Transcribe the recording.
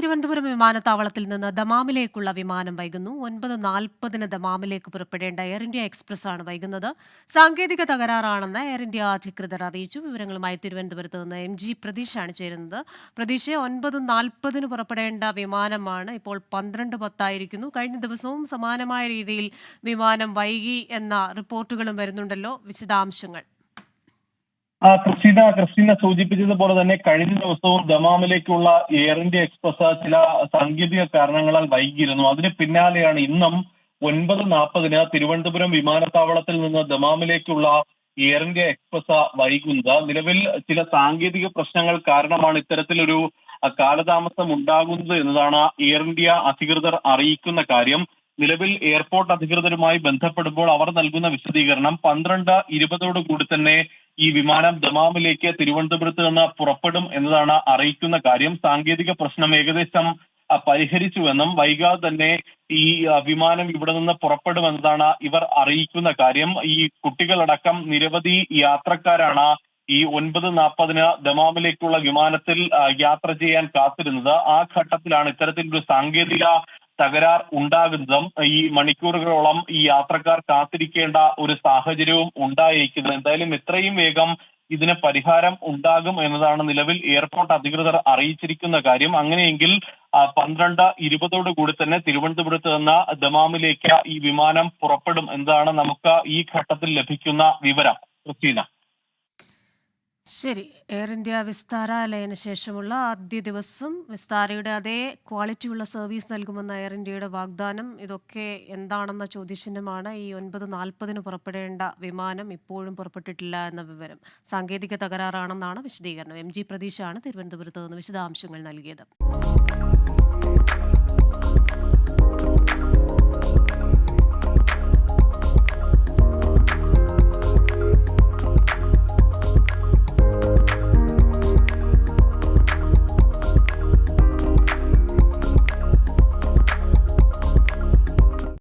തിരുവനന്തപുരം വിമാനത്താവളത്തിൽ നിന്ന് ദമാമിലേക്കുള്ള വിമാനം വൈകുന്നു. ഒൻപത് നാൽപ്പതിന് ദമാമിലേക്ക് പുറപ്പെടേണ്ട എയർ ഇന്ത്യ എക്സ്പ്രസ് ആണ് വൈകുന്നത്. സാങ്കേതിക തകരാറാണെന്ന് എയർ ഇന്ത്യ അധികൃതർ അറിയിച്ചു. വിവരങ്ങളുമായി തിരുവനന്തപുരത്ത് നിന്ന് എം ജി പ്രതീഷാണ് ചേരുന്നത്. പ്രതീഷ് ഒൻപത് നാൽപ്പതിന് പുറപ്പെടേണ്ട വിമാനമാണ് ഇപ്പോൾ പന്ത്രണ്ട് പത്തായിരിക്കുന്നു. കഴിഞ്ഞ ദിവസവും സമാനമായ രീതിയിൽ വിമാനം വൈകി എന്ന റിപ്പോർട്ടുകളും വരുന്നുണ്ടല്ലോ. വിശദാംശങ്ങൾ. ആ ക്രിസ്റ്റീന ക്രിസ്റ്റീന സൂചിപ്പിച്ചതുപോലെ തന്നെ കഴിഞ്ഞ ദിവസവും ദമാമിലേക്കുള്ള എയർ ഇന്ത്യ എക്സ്പ്രസ് ചില സാങ്കേതിക കാരണങ്ങളാൽ വൈകിയിരുന്നു. അതിന് പിന്നാലെയാണ് ഇന്നും ഒൻപത് നാൽപ്പതിന് തിരുവനന്തപുരം വിമാനത്താവളത്തിൽ നിന്ന് ദമാമിലേക്കുള്ള എയർ ഇന്ത്യ എക്സ്പ്രസ് വൈകുന്നത്. നിലവിൽ ചില സാങ്കേതിക പ്രശ്നങ്ങൾ കാരണമാണ് ഇത്തരത്തിലൊരു കാലതാമസം ഉണ്ടാകുന്നത് എന്നതാണ് എയർ ഇന്ത്യ അധികൃതർ അറിയിക്കുന്ന കാര്യം. നിലവിൽ എയർപോർട്ട് അധികൃതരുമായി ബന്ധപ്പെടുമ്പോൾ അവർ നൽകുന്ന വിശദീകരണം പന്ത്രണ്ട് ഇരുപതോടുകൂടി തന്നെ ഈ വിമാനം ദമാമിലേക്ക് തിരുവനന്തപുരത്ത് നിന്ന് പുറപ്പെടും എന്നതാണ് അറിയിക്കുന്ന കാര്യം. സാങ്കേതിക പ്രശ്നം ഏകദേശം പരിഹരിച്ചുവെന്നും വൈകാതെ തന്നെ ഈ വിമാനം ഇവിടെ നിന്ന് പുറപ്പെടുമെന്നതാണ് ഇവർ അറിയിക്കുന്ന കാര്യം. ഈ കുട്ടികളടക്കം നിരവധി യാത്രക്കാരാണ് ഈ ഒൻപത് നാൽപ്പതിന് ദമാമിലേക്കുള്ള വിമാനത്തിൽ യാത്ര ചെയ്യാൻ കാത്തിരുന്നത്. ആ ഘട്ടത്തിലാണ് ഇത്തരത്തിലൊരു സാങ്കേതിക തകരാർ ഉണ്ടാകുന്നതും ഈ മണിക്കൂറുകളോളം ഈ യാത്രക്കാർ കാത്തിരിക്കേണ്ട ഒരു സാഹചര്യവും ഉണ്ടായിരിക്കുന്നത്. എന്തായാലും എത്രയും വേഗം ഇതിന് പരിഹാരം ഉണ്ടാകും എന്നതാണ് നിലവിൽ എയർപോർട്ട് അധികൃതർ അറിയിച്ചിരിക്കുന്ന കാര്യം. അങ്ങനെയെങ്കിൽ പന്ത്രണ്ട് ഇരുപതോട് കൂടി തന്നെ തിരുവനന്തപുരത്ത് നിന്ന് ദമാമിലേക്ക് ഈ വിമാനം പുറപ്പെടും. എന്നതാണ് നമുക്ക് ഈ ഘട്ടത്തിൽ ലഭിക്കുന്ന വിവരം ക്രിസ്റ്റീന? ശരി. എയർ ഇന്ത്യ വിസ്താര ലയന ശേഷമുള്ള ആദ്യ ദിവസം വിസ്താരയുടെ അതേ ക്വാളിറ്റിയുള്ള സർവീസ് നൽകുമെന്ന എയർ ഇന്ത്യയുടെ വാഗ്ദാനം. ഇതൊക്കെ എന്താണെന്ന ചോദ്യചിഹ്നമാണ് ഈ ഒൻപത് നാൽപ്പതിന് പുറപ്പെടേണ്ട വിമാനം ഇപ്പോഴും പുറപ്പെട്ടിട്ടില്ല എന്ന വിവരം. സാങ്കേതിക തകരാറാണെന്നാണ് വിശദീകരണം. എം ജി പ്രതീഷാണ് തിരുവനന്തപുരത്ത് നിന്ന് വിശദാംശങ്ങൾ നൽകിയത്.